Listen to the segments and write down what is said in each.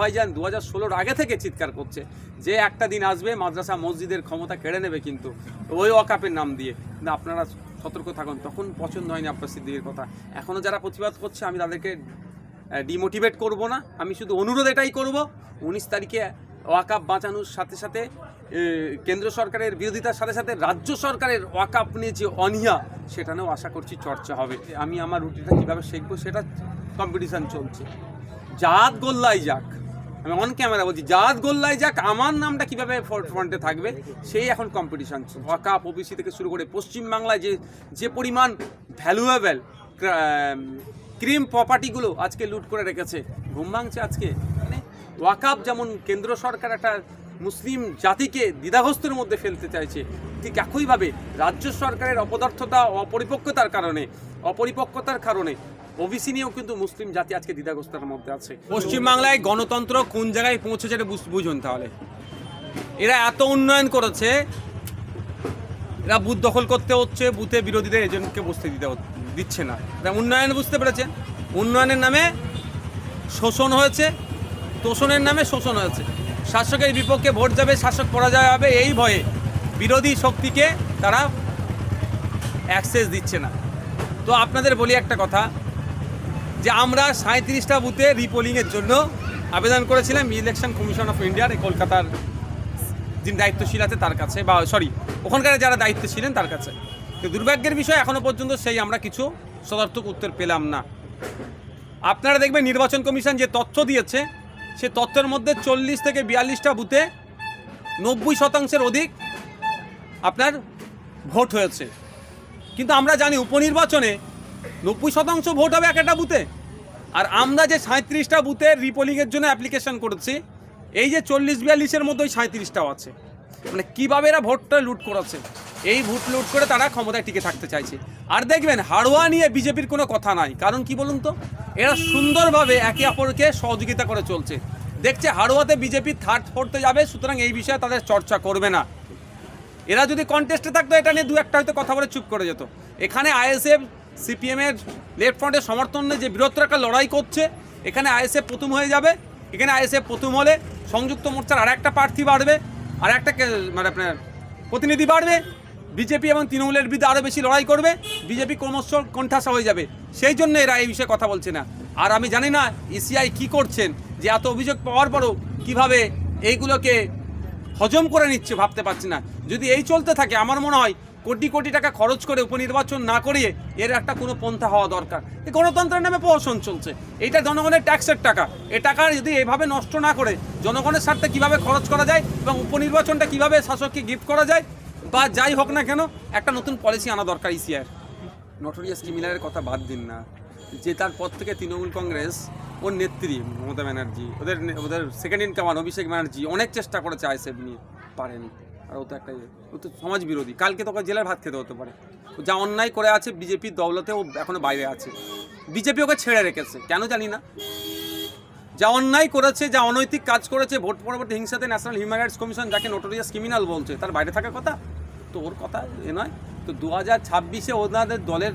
ভাইজান দু হাজার ষোলোর আগে থেকে চিৎকার করছে যে একটা দিন আসবে, মাদ্রাসা মসজিদের ক্ষমতা কেড়ে নেবে কিন্তু। ওই অকাপের নাম দিয়ে। আপনারা সতর্ক থাকুন, তখন পছন্দ হয়নি আপনার সিদ্দিকের কথা। এখনও যারা প্রতিবাদ করছে, আমি তাদেরকে ডিমোটিভেট করব না। আমি শুধু অনুরোধ এটাই করব, উনিশ তারিখে ওয়াকাপ বাঁচানোর সাথে সাথে কেন্দ্র সরকারের বিরোধিতার সাথে সাথে রাজ্য সরকারের ওয়াকাপ নিয়ে যে অনীহা, সেটা নিয়েও আশা করছি চর্চা হবে। আমি আমার রুটিটা কীভাবে শিখব, সেটা কম্পিটিশান চলছে। জাত গোল্লাই যাক। আমি অন ক্যামেরা বলছি, জাত গোল্লাই যাক, আমার নামটা কীভাবে ফ্রন্টে থাকবে, সেই এখন কম্পিটিশান ওয়াকাপ ওবিসি থেকে শুরু করে পশ্চিমবাংলায় যে যে পরিমাণ ভ্যালুয়েবল ক্রিম প্রপার্টিগুলো আজকে লুট করে রেখেছে, ঘুম ভাঙছে আজকে। মানে ওয়াকাপ যেমন কেন্দ্র সরকার একটা মুসলিম জাতিকে দ্বিধাগ্রস্তের মধ্যে ফেলতে চাইছে, ঠিক একইভাবে রাজ্য সরকারের অপদার্থতা, অপরিপক্কতার কারণে অপরিপক্কতার কারণে ওবিসি নিয়েও কিন্তু মুসলিম জাতি আজকে দ্বিধাগ্রস্তের মধ্যে আছে। পশ্চিমবাংলায় গণতন্ত্র কোন জায়গায় পৌঁছেছে এটা বুঝ- বুঝুন তাহলে। এরা এত উন্নয়ন করেছে, এরা বুথ দখল করতে হচ্ছে, বুথে বিরোধীদের এজেন্টকে বসতে দিতে দিচ্ছে না। এরা উন্নয়ন বুঝতে পেরেছে। উন্নয়নের নামে শোষণ হয়েছে, তোষণের নামে শোষণ হয়েছে। শাসকের বিপক্ষে ভোট যাবে, শাসক পরাজয় হবে, এই ভয়ে বিরোধী শক্তিকে তারা অ্যাক্সেস দিচ্ছে না। তো আপনাদের বলি একটা কথা যে আমরা সাঁত্রিশটা বুথে রিপোলিংয়ের জন্য আবেদন করেছিলাম ইলেকশন কমিশন অফ ইন্ডিয়ার এই কলকাতার যিনি দায়িত্বশীল আছে তার কাছে, বা সরি, ওখানকার যারা দায়িত্ব ছিলেন তার কাছে। তো দুর্ভাগ্যের বিষয় এখনও পর্যন্ত সেই আমরা কিছু সদার্থক উত্তর পেলাম না। আপনারা দেখবেন নির্বাচন কমিশন যে তথ্য দিয়েছে, সে তথ্যের মধ্যে চল্লিশ থেকে বিয়াল্লিশটা বুথে নব্বই শতাংশের অধিক আপনার ভোট হয়েছে। কিন্তু আমরা জানি উপনির্বাচনে নব্বই শতাংশ ভোট হবে এক একটা বুথে। আর আমরা যে সাঁত্রিশটা বুথে রিপোলিংয়ের জন্য অ্যাপ্লিকেশন করেছি, এই যে চল্লিশ বিয়াল্লিশের মধ্যে ওই সাঁত্রিশটাও আছে। মানে কীভাবে এরা ভোটটা লুট করেছে এই ভোট লুট করে তারা ক্ষমতায় টিকে থাকতে চাইছে। আর দেখবেন, হাড়োয়া নিয়ে বিজেপির কোনো কথা নাই। কারণ কি বলুন তো? এরা সুন্দরভাবে একে অপরকে সহযোগিতা করে চলছে। দেখছে, হাড়োয়াতে বিজেপি থার্ড ফোর্থে যাবে, সুতরাং এই বিষয়ে তাদের চর্চা করবে না। এরা যদি কন্টেস্টে থাকতো, এটা নিয়ে দু একটা হয়তো কথা বলে চুপ করে যেত। এখানে আইএসএফ সিপিএমের লেফট ফ্রন্টের সমর্থনে যে বৃহত্তর একটা লড়াই করছে, এখানে আইএসএফ প্রথম হয়ে যাবে। এখানে আইএসএফ প্রথম হলে সংযুক্ত মোর্চার আর একটা প্রার্থী বাড়বে আর একটা মানে আপনার প্রতিনিধি বাড়বে। বিজেপি এবং তৃণমূলের বিরুদ্ধে আরও বেশি লড়াই করবে। বিজেপি ক্রমশ কণ্ঠাসা হয়ে যাবে। সেই জন্য এরা এই বিষয়ে কথা বলছে না। আর আমি জানি না ইসিআই কি করছেন, যে এত অভিযোগ পাওয়ার পরও কীভাবে এইগুলোকে হজম করে নিচ্ছে ভাবতে পারছি না। যদি এই চলতে থাকে, আমার মনে হয় কোটি কোটি টাকা খরচ করে উপনির্বাচন না করিয়ে এর একটা কোনো পন্থা হওয়া দরকার। এই গণতন্ত্রের নামে প্রহসন চলছে। এইটা জনগণের ট্যাক্সের টাকা। এ টাকা যদি এভাবে নষ্ট না করে জনগণের স্বার্থে কীভাবে খরচ করা যায় এবং উপনির্বাচনটা কীভাবে শাসককে গিফট করা যায় বা যাই হোক না কেন, একটা নতুন পলিসি আনা দরকার ইসিআর নটোরিয়াস ক্রিমিনালের কথা বাদ দিন না। যে তার পর থেকে তৃণমূল কংগ্রেস, ওর নেত্রী মমতা ব্যানার্জি, ওদের ওদের সেকেন্ড ইন কমান অভিষেক ব্যানার্জি অনেক চেষ্টা করেছে আইসেফ নিয়ে। পারেনি। আর ও তো একটা ইয়ে, ও তো সমাজ বিরোধী কালকে তোকে জেলার ভাত খেতে হতে পারে। ও যা অন্যায় করে আছে বিজেপির দৌলতে ও এখনও বাইরে আছে। বিজেপি ওকে ছেড়ে রেখেছে। কেন জানি না। যা অন্যায় করেছে যা অনৈতিক কাজ করেছে ভোট পরবর্তী হিংসাতে ন্যাশনাল হিউম্যান রাইটস কমিশন যাকে নোটোরিয়াস ক্রিমিনাল বলছে তার বাইরে থাকার কথা? তো ওর কথা এ নয়। তো দু হাজার ছাব্বিশে ওনাদের দলের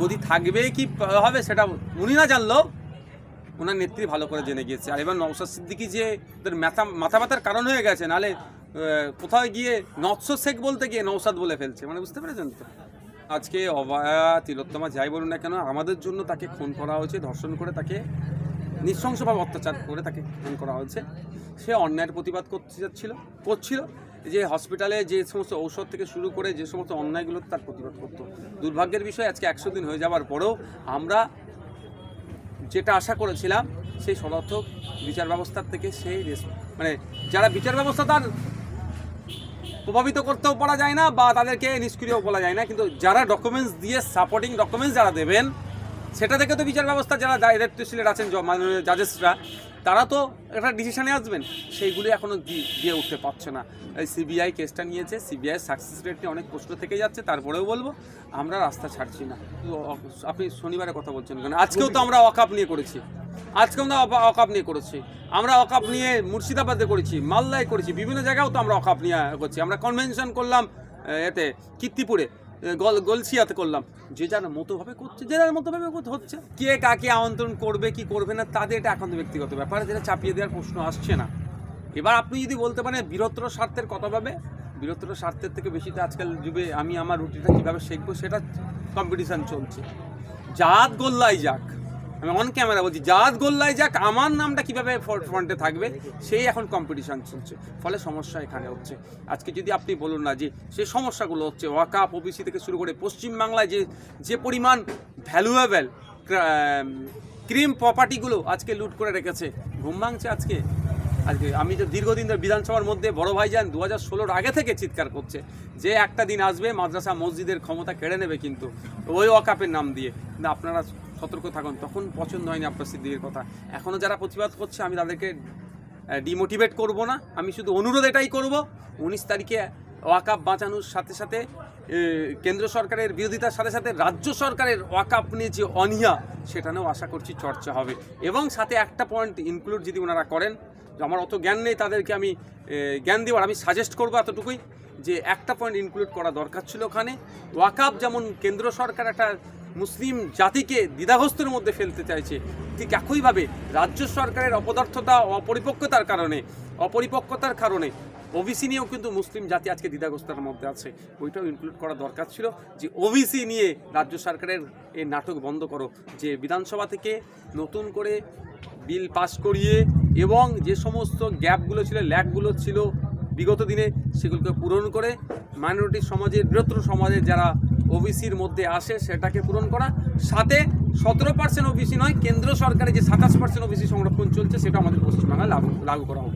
গদি থাকবে কি হবে সেটা উনি না জানলেও ওনার নেত্রী ভালো করে জেনে গিয়েছে। আর এবার নওসাদ সিদ্দিকি যে ওদের মাথা মাথা ব্যথার কারণ হয়ে গেছে আহ, কোথাও গিয়ে নৎস শেখ বলতে গিয়ে নৌসাদ বলে ফেলছে। মানে বুঝতে পেরেছেন তো? আজকে অভয়া, তিলোত্তমা যাই বলুন না কেন, আমাদের জন্য তাকে খুন করা হয়েছে, ধর্ষণ করে তাকে নৃশংসভাবে অত্যাচার করে তাকে খুন করা হয়েছে। সে অন্যায়ের প্রতিবাদ করতে যাচ্ছিল, করছিল। যে হসপিটালে যে সমস্ত ঔষধ থেকে শুরু করে যে সমস্ত অন্যায়গুলো তার প্রতিবাদ করতো। দুর্ভাগ্যের বিষয়, আজকে একশো দিন হয়ে যাওয়ার পরেও আমরা যেটা আশা করেছিলাম, সেই সদর্থক বিচার ব্যবস্থার থেকে সেই মানে যারা বিচার ব্যবস্থা তার প্রভাবিত করতেও পারা যায় না বা তাদেরকে নিষ্ক্রিয় বলা যায় না। কিন্তু যারা ডকুমেন্টস দিয়ে সাপোর্টিং ডকুমেন্টস যারা দেবেন, সেটা থেকে তো বিচার ব্যবস্থা যারা দায়িত্বশীলের আছেন মাননীয় জাজেসরা তারা তো একটা ডিসিশনে আসবেন। সেইগুলি এখনও দিয়ে উঠতে পারছে না। এই সিবিআই কেসটা নিয়েছে সিবিআই সাকসেস রেট নিয়ে অনেক প্রশ্ন থেকে যাচ্ছে, তারপরেও বলব, আমরা রাস্তা ছাড়ছি না। আপনি শনিবারে কথা বলছেন কেন? আজকেও তো আমরা অকাপ নিয়ে করেছি। আজকে আমরা অকাপ নিয়ে করেছি। আমরা অকাপ নিয়ে মুর্শিদাবাদে করেছি, মালদায় করেছি, বিভিন্ন জায়গাও তো আমরা অকাপ নিয়ে করছি। আমরা কনভেনশন করলাম এতে, কীর্তিপুরে গল গলসিয়াতে করলাম। যে যার মতোভাবে করছে, যে যার মতোভাবে হচ্ছে কে কাকে আমন্ত্রণ করবে, কি করবে না, তাদের এটা এখন ব্যক্তিগত ব্যাপার, যেটা চাপিয়ে দেওয়ার প্রশ্ন আসছে না। এবার আপনি যদি বলতে পারেন বীরত্র স্বার্থের কথা ভাবে বীরত্র স্বার্থের থেকে বেশি তো আজকাল যুগে আমি আমার রুটিটা কীভাবে শিখব, সেটা কম্পিটিশান চলছে। জাত গোল্লাই যাক। আমি অন ক্যামেরা বলছি, জাত গোল্লায় যাক, আমার নামটা কীভাবে ফ্রন্টে থাকবে, সেই এখন কম্পিটিশান চলছে। ফলে সমস্যা এখানে হচ্ছে। আজকে যদি আপনি বলুন না যে সেই সমস্যাগুলো হচ্ছে, ওয়াকাপ ওবিসি থেকে শুরু করে পশ্চিমবাংলায় যে যে পরিমাণ ভ্যালুয়েবেল ক্রিম প্রপার্টিগুলো আজকে লুট করে রেখেছে, ঘুম ভাঙছে আজকে? আজকে আমি যে দীর্ঘদিন ধরে বিধানসভার মধ্যে বড় ভাই যান দু হাজার ষোলোর আগে থেকে চিৎকার করছে যে একটা দিন আসবে মাদ্রাসা মসজিদের ক্ষমতা কেড়ে নেবে কিন্তু ওই অকাপের নাম দিয়ে। কিন্তু আপনারা সতর্ক থাকুন, তখন পছন্দ হয়নি আপনার সিদ্দিকের কথা। এখনও যারা প্রতিবাদ করছে, আমি তাদেরকে ডিমোটিভেট করব না, আমি শুধু অনুরোধ এটাই করব, উনিশ তারিখে ওয়াকাপ বাঁচানোর সাথে সাথে কেন্দ্র সরকারের বিরোধিতার সাথে সাথে রাজ্য সরকারের ওয়াকাপ নিয়ে যে অনিয়া সেটা নিয়েও আশা করছি চর্চা হবে। এবং সাথে একটা পয়েন্ট ইনক্লুড যদি ওনারা করেন আমার অত জ্ঞান নেই, তাদেরকে আমি জ্ঞান দেওয়ার। আমি সাজেস্ট করব এতটুকুই যে একটা পয়েন্ট ইনক্লুড করা দরকার ছিল ওখানে। ওয়াকাপ যেমন কেন্দ্র সরকার একটা মুসলিম জাতিকে দ্বিধাগ্রস্তের মধ্যে ফেলতে চাইছে, ঠিক একইভাবে রাজ্য সরকারের অপদার্থতা, অপরিপক্কতার কারণে অপরিপক্কতার কারণে ওবিসি নিয়েও কিন্তু মুসলিম জাতি আজকে দ্বিধাগ্রস্তার মধ্যে আছে। ওইটাও ইনক্লুড করা দরকার ছিল যে ওবিসি নিয়ে রাজ্য সরকারের এই নাটক বন্ধ করো। যে বিধানসভা থেকে নতুন করে বিল পাস করিয়ে এবং যে সমস্ত গ্যাপগুলো ছিল ল্যাকগুলো ছিল বিগত দিনে, সেগুলোকে পূরণ করে মাইনরিটি সমাজের, বৃহত্তর সমাজের যারা ওবিসির মধ্যে আসে, সেটাকে পূরণ করা। সাথে সতেরো পার্সেন্ট ওবিসি নয়, কেন্দ্র সরকারে যে সাতাশ পার্সেন্ট ওবিসি সংরক্ষণ চলছে সেটা আমাদের পশ্চিমবাংলায় লাগু লাগু করা হোক।